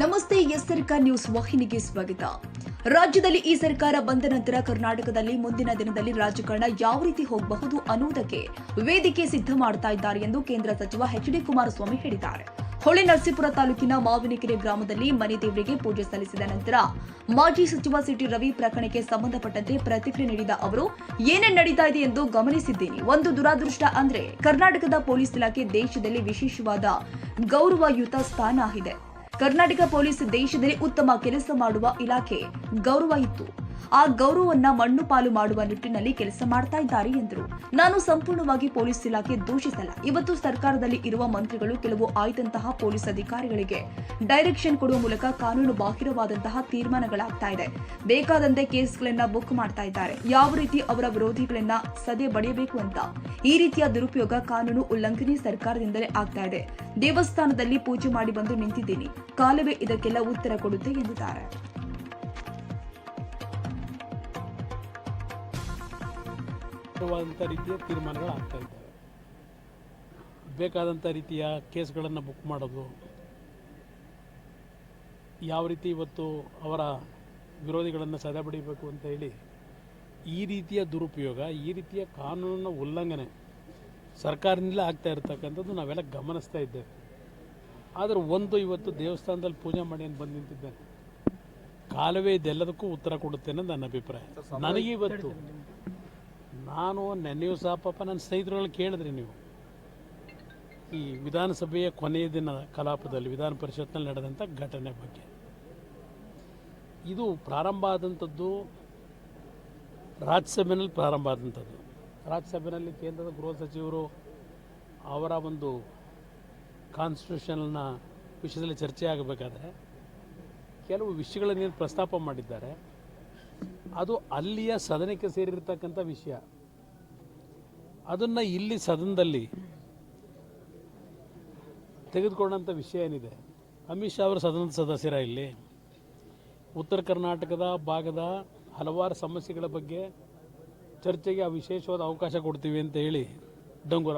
Karnataka news ವಾಹಿನಿಗೆ ಸ್ವಾಗತ. ರಾಜ್ಯದಲ್ಲಿ ಈ ಸರ್ಕಾರ ಬಂದ ನಂತರ ಕರ್ನಾಟಕದಲ್ಲಿ ಮುಂದಿನ ದಿನದಲ್ಲಿ ರಾಜಕಾರಣ ಯಾವ ರೀತಿ ಹೋಗಬಹುದು ಅನ್ನುವುದಕ್ಕೆ ವೇದಿಕೆ ಸಿದ್ಧ ಮಾಡ್ತಾ ಇದ್ದಾರೆ ಎಂದು ಕೇಂದ್ರ ಸಚಿವ ಎಚ್ ಡಿ ಕುಮಾರಸ್ವಾಮಿ ಹೇಳಿದ್ದಾರೆ. ಹೊಳೆ ನರಸೀಪುರ ತಾಲೂಕಿನ ಮಾವಿನಕೆರೆ ಗ್ರಾಮದಲ್ಲಿ ಮನೆ ದೇವರಿಗೆ ಪೂಜೆ ಸಲ್ಲಿಸಿದ ನಂತರ ಮಾಜಿ ಸಚಿವ ಸಿಟಿ ರವಿ ಪ್ರಕರಣಕ್ಕೆ ಸಂಬಂಧಪಟ್ಟಂತೆ ಪ್ರತಿಕ್ರಿಯೆ ನೀಡಿದ ಅವರು, ಏನೇ ನಡೀತಾ ಇದೆ ಎಂದು ಗಮನಿಸಿದ್ದೀನಿ. ಒಂದು ದುರಾದೃಷ್ಟ ಅಂದ್ರೆ ಕರ್ನಾಟಕದ ಪೊಲೀಸ್ ಇಲಾಖೆ ದೇಶದಲ್ಲಿ ವಿಶೇಷವಾದ ಗೌರವಯುತ ಸ್ಥಾನ ಇದೆ ಕರ್ನಾಟಕ ಪೊಲೀಸ್ ದೇಶದಲ್ಲಿ ಉತ್ತಮ ಕೆಲಸ ಮಾಡುವ ಇಲಾಖೆ ಗೌರವ ಇತ್ತು. ಆ ಗೌರವವನ್ನ ಮಣ್ಣು ಪಾಲು ಮಾಡುವ ನಿಟ್ಟಿನಲ್ಲಿ ಕೆಲಸ ಮಾಡ್ತಾ ಇದ್ದಾರೆ ಎಂದರು. ನಾನು ಸಂಪೂರ್ಣವಾಗಿ ಪೊಲೀಸ್ ಇಲಾಖೆ ದೂಷಿಸಲ್ಲ. ಇವತ್ತು ಸರ್ಕಾರದಲ್ಲಿ ಇರುವ ಮಂತ್ರಿಗಳು ಕೆಲವು ಆಯ್ದಂತಹ ಪೊಲೀಸ್ ಅಧಿಕಾರಿಗಳಿಗೆ ಡೈರೆಕ್ಷನ್ ಕೊಡುವ ಮೂಲಕ ಕಾನೂನು ಬಾಹಿರವಾದಂತಹ ತೀರ್ಮಾನಗಳಾಗ್ತಾ ಇದೆ. ಬೇಕಾದಂತೆ ಕೇಸ್ಗಳನ್ನ ಬುಕ್ ಮಾಡ್ತಾ ಇದ್ದಾರೆ. ಯಾವ ರೀತಿ ಅವರ ವಿರೋಧಿಗಳನ್ನ ಸದೆ ಬಡಿಯಬೇಕು ಅಂತ. ಈ ರೀತಿಯ ದುರುಪಯೋಗ ಕಾನೂನು ಉಲ್ಲಂಘನೆ ಸರ್ಕಾರದಿಂದಲೇ ಆಗ್ತಾ ಇದೆ. ದೇವಸ್ಥಾನದಲ್ಲಿ ಪೂಜೆ ಮಾಡಿ ಬಂದು ನಿಂತಿದ್ದೀನಿ. ಕಾಲವೇ ಇದಕ್ಕೆಲ್ಲ ಉತ್ತರ ಕೊಡುತ್ತೆ ಎಂದಿದ್ದಾರೆ. ಇರುವಂಥ ರೀತಿಯ ತೀರ್ಮಾನಗಳು ಆಗ್ತಾ ಇದ್ದಾವೆ. ಬೇಕಾದಂಥ ರೀತಿಯ ಕೇಸ್ಗಳನ್ನು ಬುಕ್ ಮಾಡೋದು ಯಾವ ರೀತಿ ಇವತ್ತು ಅವರ ವಿರೋಧಿಗಳನ್ನು ಸದೆ ಬಡಿಬೇಕು ಅಂತ ಹೇಳಿ ಈ ರೀತಿಯ ದುರುಪಯೋಗ ಈ ರೀತಿಯ ಕಾನೂನಿನ ಉಲ್ಲಂಘನೆ ಸರ್ಕಾರದಿಂದಲೇ ಆಗ್ತಾ ಇರತಕ್ಕಂಥದ್ದು ನಾವೆಲ್ಲ ಗಮನಿಸ್ತಾ ಇದ್ದೇವೆ. ಆದರೆ ಒಂದು ಇವತ್ತು ದೇವಸ್ಥಾನದಲ್ಲಿ ಪೂಜೆ ಮಾಡಿ ಅಂತ ಬಂದು ನಿಂತಿದ್ದೇನೆ. ಕಾಲವೇ ಇದೆಲ್ಲದಕ್ಕೂ ಉತ್ತರ ಕೊಡುತ್ತೆ ಅನ್ನೋದು ನನ್ನ ಅಭಿಪ್ರಾಯ. ನನಗೆ ಇವತ್ತು ನಾನು ನೆನೆಯೂ ಸಹ ಪಾಪ ನನ್ನ ಸ್ನೇಹಿತರುಗಳು ಕೇಳಿದ್ರಿ ನೀವು. ಈ ವಿಧಾನಸಭೆಯ ಕೊನೆಯ ದಿನ ಕಲಾಪದಲ್ಲಿ, ವಿಧಾನ ಪರಿಷತ್ನಲ್ಲಿ ನಡೆದಂಥ ಘಟನೆ ಬಗ್ಗೆ. ಇದು ಪ್ರಾರಂಭ ಆದಂಥದ್ದು ರಾಜ್ಯಸಭೆಯಲ್ಲಿ ಪ್ರಾರಂಭ ಆದಂಥದ್ದು ರಾಜ್ಯಸಭೆಯಲ್ಲಿ ಕೇಂದ್ರದ ಗೃಹ ಸಚಿವರು ಅವರ ಒಂದು ಕಾನ್ಸ್ಟಿಟ್ಯೂಷನ್ನ ವಿಷಯದಲ್ಲಿ ಚರ್ಚೆ ಆಗಬೇಕಾದ್ರೆ ಕೆಲವು ವಿಷಯಗಳನ್ನೇನು ಪ್ರಸ್ತಾಪ ಮಾಡಿದ್ದಾರೆ, ಅದು ಅಲ್ಲಿಯ ಸದನಕ್ಕೆ ಸೇರಿರ್ತಕ್ಕಂಥ ವಿಷಯ. ಅದನ್ನು ಇಲ್ಲಿ ಸದನದಲ್ಲಿ ತೆಗೆದುಕೊಂಡಂಥ ವಿಷಯ ಏನಿದೆ? ಅಮಿತ್ ಶಾ ಅವರು ಸದನದ ಸದಸ್ಯರ ಇಲ್ಲಿ. ಉತ್ತರ ಕರ್ನಾಟಕದ ಭಾಗದ ಹಲವಾರು ಸಮಸ್ಯೆಗಳ ಬಗ್ಗೆ ಚರ್ಚೆಗೆ ಆ ವಿಶೇಷವಾದ ಅವಕಾಶ ಕೊಡ್ತೀವಿ ಅಂತ ಹೇಳಿ ಡಂಗೂರ